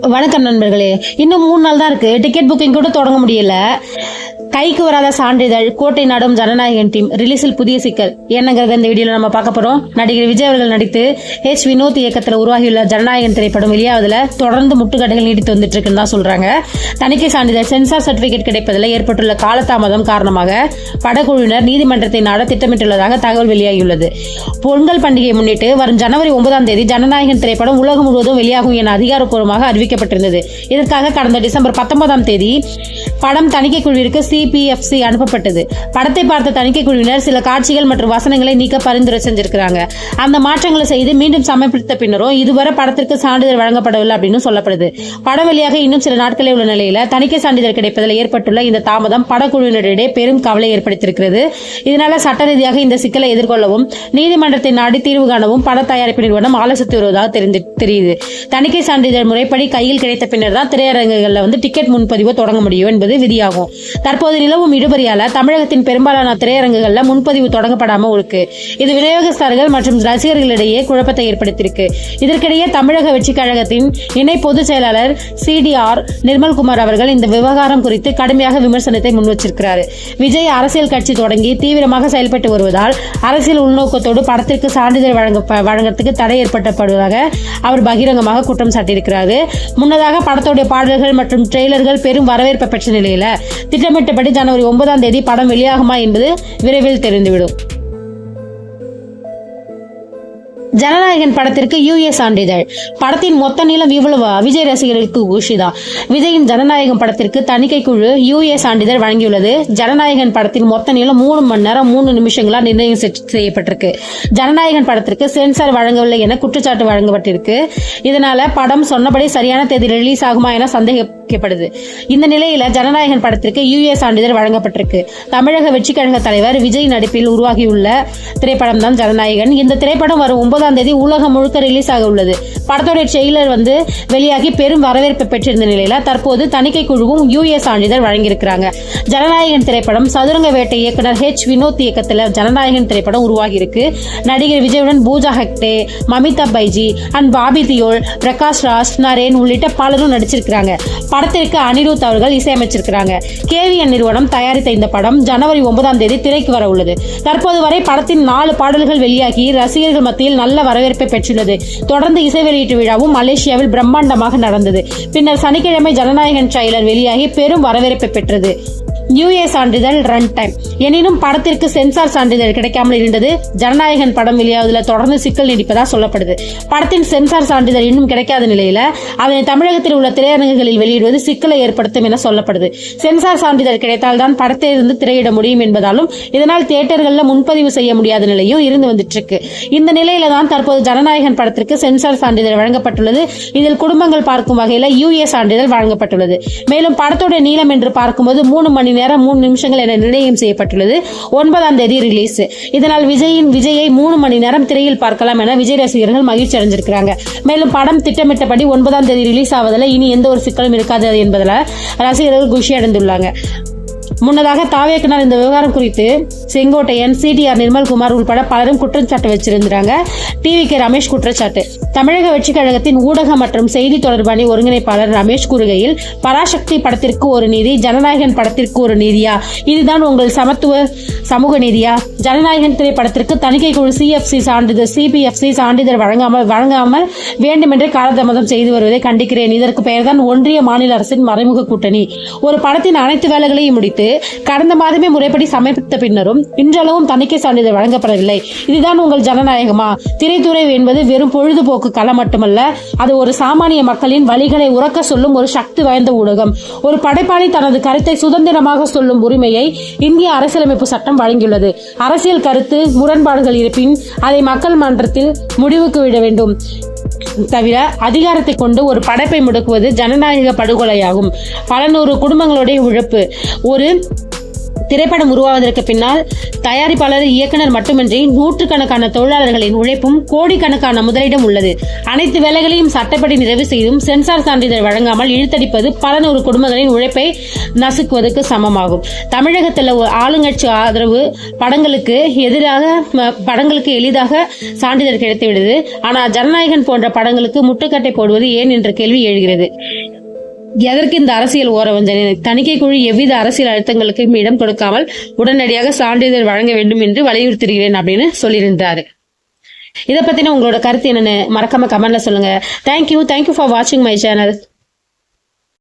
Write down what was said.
வணக்கம் நண்பர்களே. இன்னும் மூணு நாள் தான் இருக்கு. டிக்கெட் புக்கிங் கூட தொடங்க முடியல. கைக்கு வராத சான்றிதழ் கோட்டை நாடும் ஜனநாயகன் டீம். ரிலீஸில் புதிய சிக்கல். என்னங்கிறத இந்த வீடியோல நம்ம பார்க்க போறோம். நடிகர் விஜய் அவர்கள் நடித்து ஹெச் வினோத் இயக்கத்தில் உருவாகியுள்ள ஜனநாயகன் திரைப்படம் வெளியாவதுல தொடர்ந்து முட்டுக்கட்டைகள் நீடித்து வந்துட்டு இருக்குன்னு தான் சொல்றாங்க. தணிக்கை சான்றிதழ் சென்சார் சர்டிபிகேட் கிடைப்பதில் ஏற்பட்டுள்ள காலதாமதம் காரணமாக படக்குழுவினர் நீதிமன்றத்தை நாட திட்டமிட்டுள்ளதாக தகவல் வெளியாகியுள்ளது. பொங்கல் பண்டிகையை முன்னிட்டு வரும் ஜனவரி ஒன்பதாம் தேதி ஜனநாயகன் திரைப்படம் உலகம் முழுவதும் வெளியாகும் என அதிகாரப்பூர்வமாக அறிவிக்கப்பட்டிருந்தது. இதற்காக கடந்த டிசம்பர் பத்தொன்பதாம் தேதி படம் தணிக்கை குழுவிற்கு சிபிஎஃப்சி அனுப்பப்பட்டது. படத்தை பார்த்த தணிக்கை குழுவினர் சில காட்சிகள் மற்றும் வசனங்களை நீக்க பரிந்துரை செஞ்சிருக்கிறாங்க. அந்த மாற்றங்களை செய்து மீண்டும் சமர்ப்பித்த பின்னரும் இதுவரை படத்திற்கு சான்றிதழ் வழங்கப்படவில்லை அப்படின்னு சொல்லப்படுது. படம் வெளியாக இன்னும் சில நாட்களே உள்ள நிலையில தணிக்கை சான்றிதழ் கிடைப்பதில் ஏற்பட்டுள்ள இந்த தாமதம் படக்குழுவினரிடையே பெரும் கவலை ஏற்படுத்தியிருக்கிறது. இதனால சட்ட ரீதியாக இந்த சிக்கலை எதிர்கொள்ளவும் நீதிமன்றத்தை நாடி தீர்வு காணவும் பட தயாரிப்பு நிறுவனம் ஆலோசித்து வருவதாக தெரிந்து தெரியுது. தணிக்கை சான்றிதழ் முறைப்படி கையில் கிடைத்த பின்னர் தான் திரையரங்குகளில் வந்து டிக்கெட் முன்பதிவு தொடங்க முடியும் என்பது விதியாகும். தற்போது நிலவும் இழுபறியால தமிழகத்தின் பெரும்பாலான திரையரங்குகளில் முன்பதிவு தொடங்கப்படாம இருக்கு. இது விநியோகஸ்தர்கள் மற்றும் ரசிகர்களிடையே குழப்பத்தை ஏற்படுத்தியிருக்கு. இதற்கிடையே தமிழக வெற்றிக் கழகத்தின் இணை பொதுச் செயலாளர் சிடிஆர் நிர்மல்குமார் அவர்கள் இந்த விவகாரம் குறித்து கடுமையாக விமர்சனத்தை முன்வச்சிருக்கிறார். விஜய் அரசியல் கட்சி தொடங்கி தீவிரமாக செயல்பட்டு வருவதால் அரசியல் உள்நோக்கத்தோடு படத்திற்கு சான்றிதழ் வழங்க வழங்கறதுக்கு தடை ஏற்பட்டப்படுவதாக அவர் பகிரங்கமாக குற்றம் சாட்டியிருக்கிறார். முன்னதாக படத்துடைய பாடல்கள் மற்றும் ட்ரெய்லர்கள் பெரும் வரவேற்பை பெற்ற நிலையில் திட்டமிட்டபடி ஜனவரி ஒன்பதாம் தேதி படம் வெளியாகுமா என்பது விரைவில் தெரிந்துவிடும். ஜனநாயகன் படத்திற்கு யூஏ சான்றிதழ். படத்தின் மொத்த நீளம் இவ்வளவு? விஜய் ரசிகர்களுக்கு ஊஷிதா விஜயின் ஜனநாயகம் படத்திற்கு தணிக்கை குழு யூஏ சான்றிதழ் வழங்கியுள்ளது. ஜனநாயகன் படத்தின் மொத்த நீளம் மூணு மணி நேரம் மூணு நிமிஷங்களா நிர்ணயம் செ- செய்யப்பட்டிருக்கு. ஜனநாயகன் படத்திற்கு சென்சார் வழங்கவில்லை என குற்றச்சாட்டு வழங்கப்பட்டிருக்கு. இதனால படம் சொன்னபடி சரியான தேதி ரிலீஸ் ஆகுமா என சந்தேகிக்கப்படுது. இந்த நிலையில ஜனநாயகன் படத்திற்கு யூஏ சான்றிதழ் வழங்கப்பட்டிருக்கு. தமிழக வெற்றி கழக தலைவர் விஜய் நடிப்பில் உருவாகியுள்ள திரைப்படம் தான் ஜனநாயகன். இந்த திரைப்படம் வரும் ஒன்பதாம் தேதி உலகம் முழுக்க ரிலீஸ் ஆக உள்ளது. படத்தோட ட்ரெய்லர் வந்து வெளியாகி பெரும் வரவேற்பை பெற்றிருந்த நிலையில தற்போது தணிக்கை குழுவும் யூஏ சான்றிதழ் வழங்கியிருக்கிறாங்க. ஜனநாயகன் திரைப்படம் சதுரங்க வேட்டை இயக்குனர் ஹெச் வினோத் இயக்கத்தில் ஜனநாயகன் திரைப்படம் உருவாகி இருக்கு நடிகர் விஜயுடன் பூஜா ஹெக்டே மமிதா பைஜி அண்ட் பாபி தியோல் பிரகாஷ் ராஜ் நரேன் உள்ளிட்ட பலரும் நடிச்சிருக்கிறாங்க. படத்திற்கு அனிருத் அவர்கள் இசையமைச்சிருக்கிறாங்க. கேவிஎன் நிறுவனம் தயாரித்த இந்த படம் ஜனவரி ஒன்பதாம் தேதி திரைக்கு வர உள்ளது. தற்போது வரை படத்தின் நாலு பாடல்கள் வெளியாகி ரசிகர்கள் மத்தியில் நல்ல வரவேற்பை பெற்றுள்ளது. தொடர்ந்து இசை வெளியீட்டு விழாவும் மலேசியாவில் பிரம்மாண்டமாக நடந்தது. பின்னர் சனிக்கிழமை ஜனநாயகன் ட்ரெய்லர் வெளியாகி பெரும் வரவேற்பை பெற்றது. யூஏ சான்றிதழ் ரன் டைம் எனினும் படத்திற்கு சென்சார் சான்றிதழ் கிடைக்காமல் இருந்தது. ஜனநாயகன் படம் வெளியாவதில் தொடர்ந்து சிக்கல் நீடிப்பதா சொல்லப்படுது. படத்தின் சென்சார் சான்றிதழ் இன்னும் கிடைக்காத நிலையில அதனை தமிழகத்தில் உள்ள திரையரங்குகளில் வெளியிடுவது சிக்கலை ஏற்படுத்தும் என சொல்லப்படுது. சென்சார் சான்றிதழ் கிடைத்தால் தான் படத்தை இருந்து திரையிட முடியும் என்பதாலும் இதனால் தியேட்டர்களில் முன்பதிவு செய்ய முடியாத நிலையும் இருந்து வந்துட்டு இருக்கு இந்த நிலையில தான் தற்போது ஜனநாயகன் படத்திற்கு சென்சார் சான்றிதழ் வழங்கப்பட்டுள்ளது. இதில் குடும்பங்கள் பார்க்கும் வகையில் யூஏ சான்றிதழ் வழங்கப்பட்டுள்ளது. மேலும் படத்தோட நீளம் என்று பார்க்கும்போது மூணு மணி நேரம் மூணு நிமிஷங்கள் என நிர்ணயம் செய்யப்பட்டுள்ளது. ஒன்பதாம் தேதி ரிலீஸ் இதனால் விஜயின் விஜயை மூணு மணி நேரம் திரையில் பார்க்கலாம் என விஜய் ரசிகர்கள் மகிழ்ச்சி அடைஞ்சிருக்கிறாங்க. மேலும் படம் திட்டமிட்டபடி ஒன்பதாம் தேதி ரிலீஸ் ஆவதில் இனி எந்த ஒரு சிக்கலும் இருக்காது என்பதில் ரசிகர்கள் குஷி அடைந்துள்ளாங்க. முன்னதாக தாவேக்கனால் இந்த விவகாரம் குறித்து செங்கோட்டையன் சிடிஆர் நிர்மல்குமார் உள்பட பலரும் குற்றச்சாட்டு வச்சிருந்தாங்க டிவி கே ரமேஷ் குற்றச்சாட்டு. தமிழக வெற்றிக் கழகத்தின் ஊடக மற்றும் செய்தி தொடர்பாணி ஒருங்கிணைப்பாளர் ரமேஷ் கூறுகையில் பராசக்தி படத்திற்கு ஒரு நீதி ஜனநாயகன் படத்திற்கு ஒரு நீதியா? இதுதான் உங்கள் சமத்துவ சமூக நீதியா? ஜனநாயகன் திரைப்படத்திற்கு தணிக்கை குழு சிஎஃப்சி சான்றிதழ் சிபிஎஃப்சி சான்றிதழ் வழங்காமல் வழங்காமல் வேண்டுமென்றே காலதாமதம் செய்து வருவதை கண்டிக்கிறேன். இதற்கு பெயர்தான் ஒன்றிய மாநில அரசின் மறைமுக கூட்டணி. ஒரு படத்தின் அனைத்து வேலைகளையும் முடித்து கடந்த மாதமே முறைப்படி சமர்ப்பித்த பின்னரும் இன்றளவும் தணிக்கை சான்றிதழ் வழங்கப்படவில்லை. இதுதான் உங்கள் ஜனநாயகமா? திரைத்துறை என்பது வெறும் பொழுதுபோக்கு களம் மட்டுமல்ல அது ஒரு சாமானிய மக்களின் வழிகளை உறக்க சொல்லும் ஒரு சக்தி வாய்ந்த ஊடகம். ஒரு படைப்பாளி தனது கருத்தை சுதந்திரமாக சொல்லும் உரிமையை இந்திய அரசியலமைப்பு சட்டம் வழங்கியுள்ளது. அரசு அரசியல் கருத்து முரண்பாடுகள் இருப்பின் அதை மக்கள் மன்றத்தில் முடிவுக்கு விட வேண்டும். தவிர அதிகாரத்தை கொண்டு ஒரு படைப்பை முடக்குவது ஜனநாயக படுகொலையாகும். பல நூறு குடும்பங்களுடைய உழைப்பு. ஒரு திரைப்படம் உருவாவதற்கு பின்னால் தயாரிப்பாளர் இயக்குனர் மட்டுமின்றி நூற்றுக்கணக்கான தொழிலாளர்களின் உழைப்பும் கோடிக்கணக்கான முதலிடம் உள்ளது. அனைத்து வேலைகளையும் சட்டப்படி நிறைவு செய்தும் சென்சார் சான்றிதழ் வழங்காமல் இழுத்தடிப்பது பல நூறு குடும்பங்களின் உழைப்பை நசுக்குவதற்கு சமமாகும். தமிழகத்தில் ஆளுங்கட்சி ஆதரவு படங்களுக்கு எதிராக படங்களுக்கு எளிதாக சான்றிதழ் கிடைத்துவிடுது. ஆனால் ஜனநாயகன் போன்ற படங்களுக்கு முட்டுக்கட்டை போடுவது ஏன் என்ற கேள்வி எழுகிறது. எதற்கு இந்த அரசியல் ஓரவஞ்சனை தணிக்கை குழு எவ்வித அரசியல் அழுத்தங்களுக்கும் இடம் கொடுக்காமல் உடனடியாக சான்றிதழ் வழங்க வேண்டும் என்று வலியுறுத்துகிறேன் அப்படின்னு சொல்லியிருந்தாரு. இதை பத்தின உங்களோட கருத்து என்னன்னு மறக்காம கமெண்ட்ல சொல்லுங்க. Thank you thank you for வாட்சிங் மை சேனல்